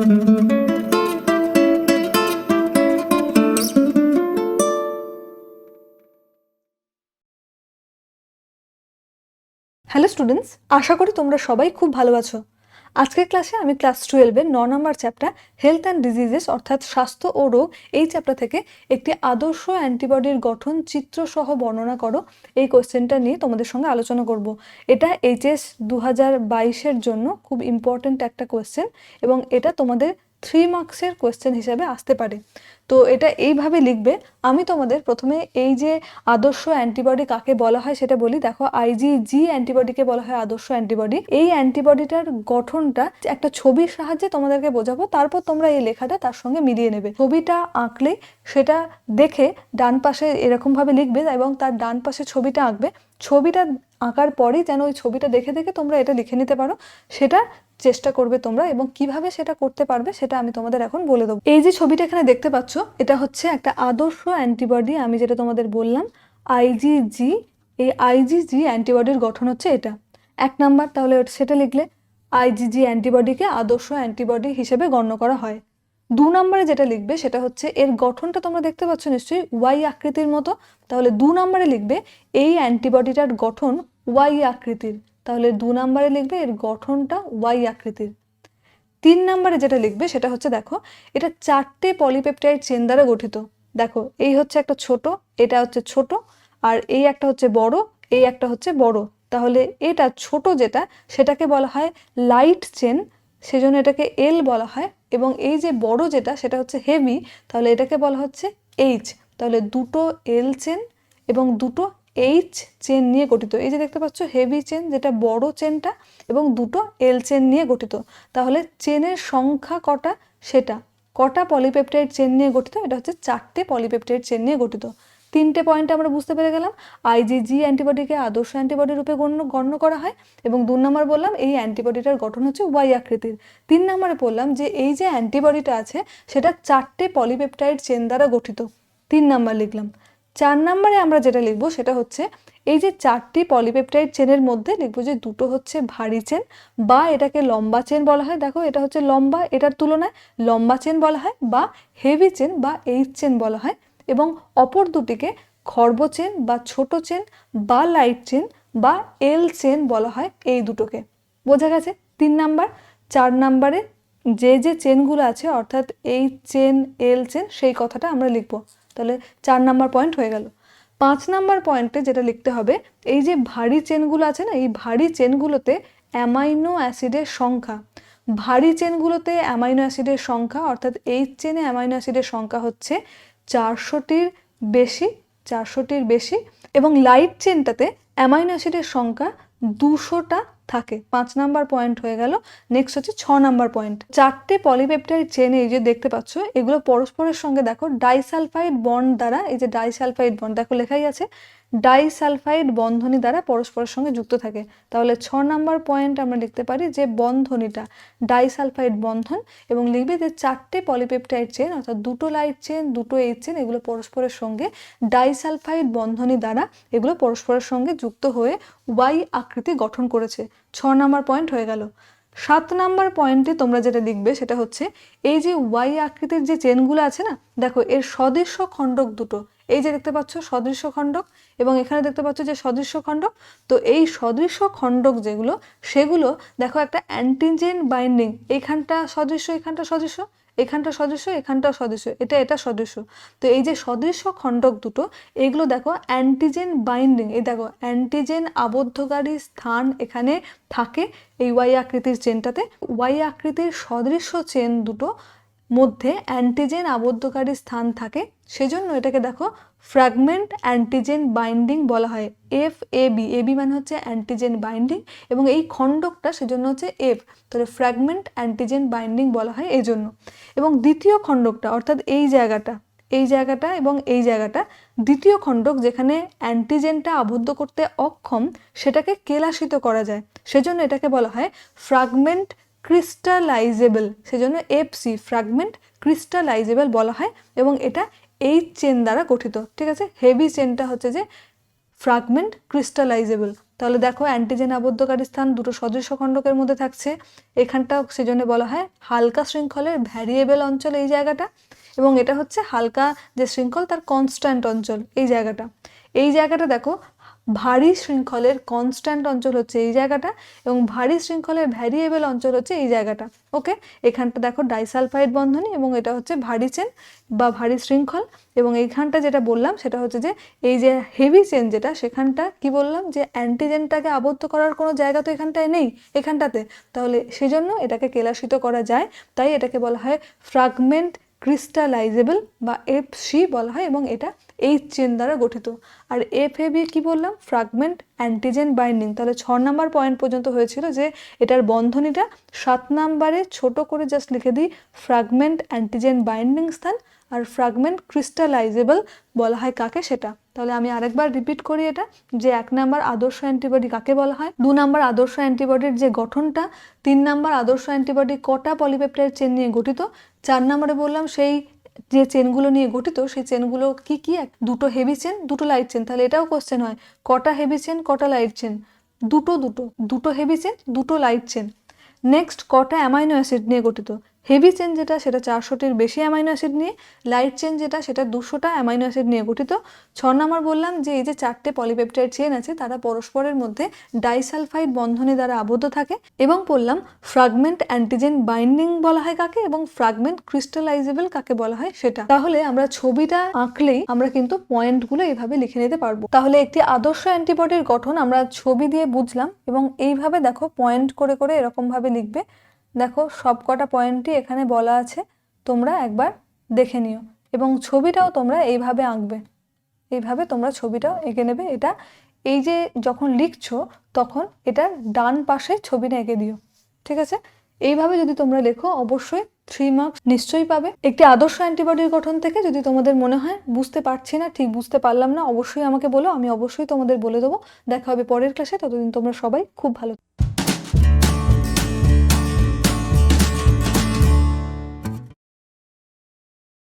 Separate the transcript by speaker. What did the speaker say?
Speaker 1: Hello students আশা করি তোমরা সবাই খুব ভালো আছো। আজকের ক্লাসে আমি ক্লাস টুয়েলভের ন নম্বর চ্যাপ্টার হেলথ অ্যান্ড ডিজিজেস, অর্থাৎ স্বাস্থ্য ও রোগ, এই চ্যাপ্টার থেকে একটি আদর্শ অ্যান্টিবডির গঠন চিত্রসহ বর্ণনা করো। এই কোয়েশ্চেনটা নিয়ে তোমাদের সঙ্গে আলোচনা করব। এটা এইচএস দু হাজার বাইশের জন্য খুব ইম্পর্ট্যান্ট একটা কোয়েশ্চেন এবং এটা তোমাদের থ্রি মার্কসের কোয়েশ্চেন হিসাবে আসতে পারে। তো এটা এইভাবে লিখবে, আমি তোমাদের প্রথমে এই যে আদর্শ অ্যান্টিবডি কাকে বলা হয় সেটা বলি। দেখো আইজিজি অ্যান্টিবডিকে বলা হয় আদর্শ অ্যান্টিবডি এই অ্যান্টিবডিটার গঠনটা একটা ছবির সাহায্যে তোমাদেরকে বোঝাবো, তারপর তোমরা এই লেখাটা তার সঙ্গে মিলিয়ে নেবে। ছবিটা আঁকলে সেটা দেখে ডান পাশে এরকমভাবে লিখবে এবং তার ডান পাশে ছবিটা আঁকবে। ছবিটা আঁকার পরেই যেন ওই ছবিটা দেখে দেখে তোমরা এটা লিখে নিতে পারো। সেটা চেষ্টা করবে তোমরা এবং কীভাবে সেটা করতে পারবে সেটা আমি তোমাদের এখন বলে দেবো। এই যে ছবিটা এখানে দেখতে পাচ্ছ, এটা হচ্ছে একটা আদর্শ অ্যান্টিবডি, আমি যেটা তোমাদের বললাম আইজিজি এই আইজিজি অ্যান্টিবডির গঠন হচ্ছে এটা। এক নাম্বার, তাহলে সেটা লিখলে আইজিজি অ্যান্টিবডিকে আদর্শ অ্যান্টিবডি হিসেবে গণ্য করা হয়। দু নম্বরে যেটা লিখবে সেটা হচ্ছে, এর গঠনটা তোমরা দেখতে পাচ্ছ নিশ্চয়ই ওয়াই আকৃতির মতো। তাহলে দু নম্বরে লিখবে, এই অ্যান্টিবডিটার গঠন ওয়াই আকৃতির। তাহলে দু নম্বরে লিখবে, এর গঠনটা ওয়াই আকৃতির। তিন নম্বরে যেটা লিখবে সেটা হচ্ছে, দেখো, এটা চারটে পলিপেপটাইড চেন দ্বারা গঠিত। দেখো, এই হচ্ছে একটা ছোট, এটা হচ্ছে ছোট, আর এই একটা হচ্ছে বড়, এই একটা হচ্ছে বড়। তাহলে এটা ছোট যেটা, সেটাকে বলা হয় লাইট চেন সেজন্য এটাকে এল বলা হয় এবং এই যে বড় যেটা, সেটা হচ্ছে হেভি তাহলে এটাকে বলা হচ্ছে এইচ তাহলে দুটো এল চেন এবং দুটো এইচ চেন নিয়ে গঠিত। এই যে দেখতে পাচ্ছ হেভি চেন যেটা বড় চেনটা এবং দুটো এল চেন নিয়ে গঠিত। তাহলে চেনের সংখ্যা কটা? সেটা। কটা পলিপেপটাইড চেন নিয়ে গঠিত? এটা হচ্ছে চারটে পলিপেপটাইড চেন নিয়ে গঠিত। তিনটে পয়েন্ট আমরা বুঝতে পেরে গেলাম আইজিজি অ্যান্টিবডিকে আদর্শ অ্যান্টিবডি রূপে গণ্য গণ্য করা হয় এবং দু নম্বর বললাম এই অ্যান্টিবডিটার গঠন হচ্ছে ওয়াই আকৃতির। তিন নম্বরে বললাম যে এই যে অ্যান্টিবডিটা আছে সেটা চারটে পলিপেপটাইড চেন দ্বারা গঠিত। তিন নাম্বার লিখলাম। চার নম্বরে আমরা যেটা লিখব সেটা হচ্ছে এই যে চারটি পলিপেপটাইড চেনের মধ্যে লিখব যে দুটো হচ্ছে ভারী চেন বা এটাকে লম্বা চেন বলা হয়। দেখো এটা হচ্ছে লম্বা, এটার তুলনায় লম্বা চেন বলা হয় বা হেভি চেন বা এইচ চেন বলা হয়। এবং অপর দুটিকে খর্ব চেন বা ছোট চেন বা লাইট চেন বা এল চেন বলা হয় এই দুটোকে। বোঝা গেছে? তিন নাম্বার। চার নাম্বারে যে যে চেনগুলো আছে, অর্থাৎ এই চেন, এল চেন, সেই কথাটা আমরা লিখব। তাহলে চার নাম্বার পয়েন্ট হয়ে গেল। পাঁচ নাম্বার পয়েন্টে যেটা লিখতে হবে, এই যে ভারী চেনগুলো আছে না, এই ভারী চেনগুলোতে অ্যামাইনো অ্যাসিডের সংখ্যা। ভারী চেনগুলোতে অ্যামাইনো অ্যাসিডের সংখ্যা, অর্থাৎ এই চেনে অ্যামাইনো অ্যাসিডের সংখ্যা হচ্ছে চারশোটির বেশি চারশোটির বেশি এবং লাইট চেনটাতে অ্যামাইনো অ্যাসিডের সংখ্যা দুশোটা থাকে। পাঁচ নাম্বার পয়েন্ট হয়ে গেল নেক্সট হচ্ছে ছ নাম্বার পয়েন্ট চারটে পলিপেপটাইড চেন এই যে দেখতে পাচ্ছ, এগুলো পরস্পরের সঙ্গে দেখো ডাইসালফাইড বন্ড দ্বারা, এই যে ডাইসালফাইড বন্ড দেখো লেখাই আছে ডাইসালফাইড বন্ধনী দ্বারা পরস্পরের সঙ্গে যুক্ত থাকে। তাহলে ছ নাম্বার পয়েন্ট আমরা লিখতে পারি যে বন্ধনীটা ডাইসালফাইড বন্ধন এবং লিখবে যে চারটে পলিপেপটাইড চেন অর্থাৎ দুটো লাইট চেন, দুটো এইচ চেন এগুলো পরস্পরের সঙ্গে ডাইসালফাইড বন্ধনী দ্বারা এগুলো পরস্পরের সঙ্গে যুক্ত হয়ে ওয়াই আকৃতি গঠন করেছে। ছ নাম্বার পয়েন্ট হয়ে গেল। সাত নাম্বার পয়েন্টে তোমরা যেটা লিখবে সেটা হচ্ছে এই যে ওয়াই আকৃতির যে চেনগুলো আছে না, দেখো এর সদৃশ্য খণ্ডক দুটো। এই যে দেখতে পাচ্ছ সদৃশ্য খণ্ডক এবং এখানে দেখতে পাচ্ছ যে সদৃশ্য খণ্ডক, তো এই সদৃশ্য খণ্ডক যেগুলো, সেগুলো দেখো একটা অ্যান্টিজেন বাইন্ডিং এখানটা সদৃশ্য এখানটা সদৃশ্য এখানটা সদৃশ্য এখানটা সদৃশ্য, এটা এটা সদৃশ্য। তো এই যে সদৃশ্য খণ্ডক দুটো, এগুলো দেখো অ্যান্টিজেন বাইন্ডিং এই দেখো অ্যান্টিজেন আবদ্ধকারী স্থান এখানে থাকে এই ওয়াই আকৃতির চেনটাতে ওয়াই আকৃতির সদৃশ্য চেন দুটো মধ্যে অ্যান্টিজেন আবদ্ধকারী স্থান থাকে, সেজন্য এটাকে দেখো ফ্র্যাগমেন্ট অ্যান্টিজেন বাইন্ডিং বলা হয় F A B A B মানে হচ্ছে অ্যান্টিজেন বাইন্ডিং এবং এই খণ্ডকটা সেজন্য হচ্ছে এফ তাহলে ফ্র্যাগমেন্ট অ্যান্টিজেন বাইন্ডিং বলা হয় এই জন্য এবং দ্বিতীয় খণ্ডকটা, অর্থাৎ এই জায়গাটা এই জায়গাটা এবং এই জায়গাটা, দ্বিতীয় খণ্ডক যেখানে অ্যান্টিজেনটা আবদ্ধ করতে অক্ষম, সেটাকে কেলাসিত করা যায়, সেজন্য এটাকে বলা হয় ফ্র্যাগমেন্ট ক্রিস্টালাইজেবল সেজন্য এফসি ফ্র্যাগমেন্ট ক্রিস্টালাইজেবল বলা হয়, এবং এটা এই চেন দ্বারা গঠিত, ঠিক আছে? হেভি চেনটা হচ্ছে যে ফ্র্যাগমেন্ট ক্রিস্টালাইজেবল তাহলে দেখো অ্যান্টিজেন আবদ্ধকারী স্থান দুটো সদৃশ্য খণ্ডকের মধ্যে থাকছে এখানটা সেজন্য বলা হয় হালকা শৃঙ্খলের ভ্যারিয়েবল অঞ্চল এই জায়গাটা, এবং এটা হচ্ছে হালকা যে শৃঙ্খল তার কনস্ট্যান্ট অঞ্চল এই জায়গাটা। এই জায়গাটা দেখো ভারী শৃঙ্খলের কনস্ট্যান্ট অঞ্চল হচ্ছে এই জায়গাটা এবং ভারী শৃঙ্খলের ভ্যারিয়েবল অঞ্চল হচ্ছে এই জায়গাটা। ওকে এখানটা দেখো ডাইসালফাইড বন্ধনী এবং এটা হচ্ছে ভারী চেন বা ভারী শৃঙ্খল এবং এইখানটা যেটা বললাম সেটা হচ্ছে যে এই যে হেভি চেন যেটা, সেখানটা কি বললাম? যে অ্যান্টিজেনটাকে আবদ্ধ করার কোনো জায়গা তো এখানটায় নেই, এখানটাতে। তাহলে সেজন্য এটাকে কেলাসিত করা যায়। তাই এটাকে বলা হয় ফ্রাগমেন্ট ক্রিস্টালাইজেবল বা এফ সি বলা হয় এবং এটা এইচ চেন দ্বারা গঠিত। আর এফ এ বি কী বললাম? ফ্রাগমেন্ট অ্যান্টিজেন বাইন্ডিং তাহলে ছ নাম্বার পয়েন্ট পর্যন্ত হয়েছিল যে এটার বন্ধনীটা সাত নাম্বারে ছোট করে জাস্ট লিখে দিই ফ্রাগমেন্ট অ্যান্টিজেন বাইন্ডিং স্থান আর ফ্রাগমেন্ট ক্রিস্টালাইজেবল বলা হয় কাকে? সেটা। তাহলে আমি আরেকবার রিপিট করি এটা, যে এক নাম্বার আদর্শ অ্যান্টিবডি কাকে বলা হয়? দু নাম্বার আদর্শ অ্যান্টিবডির যে গঠনটা, তিন নাম্বার আদর্শ অ্যান্টিবডি কটা পলিপেপটাইড চেন নিয়ে গঠিত? চার নম্বরে বললাম সেই যে চেনগুলো নিয়ে গঠিত, সেই চেনগুলো কি কি? এক, দুটো হেভি চেন দুটো লাইট চেন তাহলে এটাও কোশ্চেন হয়, কটা হেভি চেন কটা লাইট চেন দুটো দুটো দুটো হেভি চেন দুটো লাইট চেন নেক্সট কটা অ্যামাইনো অ্যাসিড নিয়ে গঠিত? হেভি চেন যেটা, সেটা চারশোটির বেশি অ্যামাইনো অ্যাসিড নিয়ে, লাইট চেন যেটা, সেটা দুশোটা অ্যামাইনো অ্যাসিড নিয়ে গঠিত। ছ নম্বর বললাম যে, এই যে চারটে পলিপেপটাইড চেন আছে, তারা পরস্পরের মধ্যে ডাইসালফাইড বন্ধনী দ্বারা আবদ্ধ থাকে এবং বললাম ফ্রাগমেন্ট অ্যান্টিজেন বাইন্ডিং বলা হয় কাকে এবং ফ্রাগমেন্ট ক্রিস্টালাইজেবল কাকে বলা হয় সেটা। তাহলে আমরা ছবিটা আঁকলেই আমরা কিন্তু পয়েন্টগুলো এইভাবে লিখে নিতে পারব। তাহলে একটি আদর্শ অ্যান্টিবডির গঠন আমরা ছবি দিয়ে বুঝলাম এবং এইভাবে দেখো পয়েন্ট করে করে এরকমভাবে লিখবে। দেখো সব কটা পয়েন্টই এখানে বলা আছে, তোমরা একবার দেখে নিও। এবং ছবিটাও তোমরা এইভাবে আঁকবে। এইভাবে তোমরা ছবিটাও এঁকে নেবে। এটা এই যে যখন লিখছো, তখন এটার ডান পাশে ছবিটা এঁকে দিও। ঠিক আছে? এইভাবে যদি তোমরা লেখো, অবশ্যই থ্রি মার্কস নিশ্চয়ই পাবে। একটি আদর্শ অ্যান্টিবডির গঠন থেকে যদি তোমাদের মনে হয়, বুঝতে পারছি না, ঠিক বুঝতে পারলাম না, অবশ্যই আমাকে বলো, আমি অবশ্যই তোমাদের বলে দেবো। দেখা হবে পরের ক্লাসে ততদিন তোমরা সবাই খুব ভালো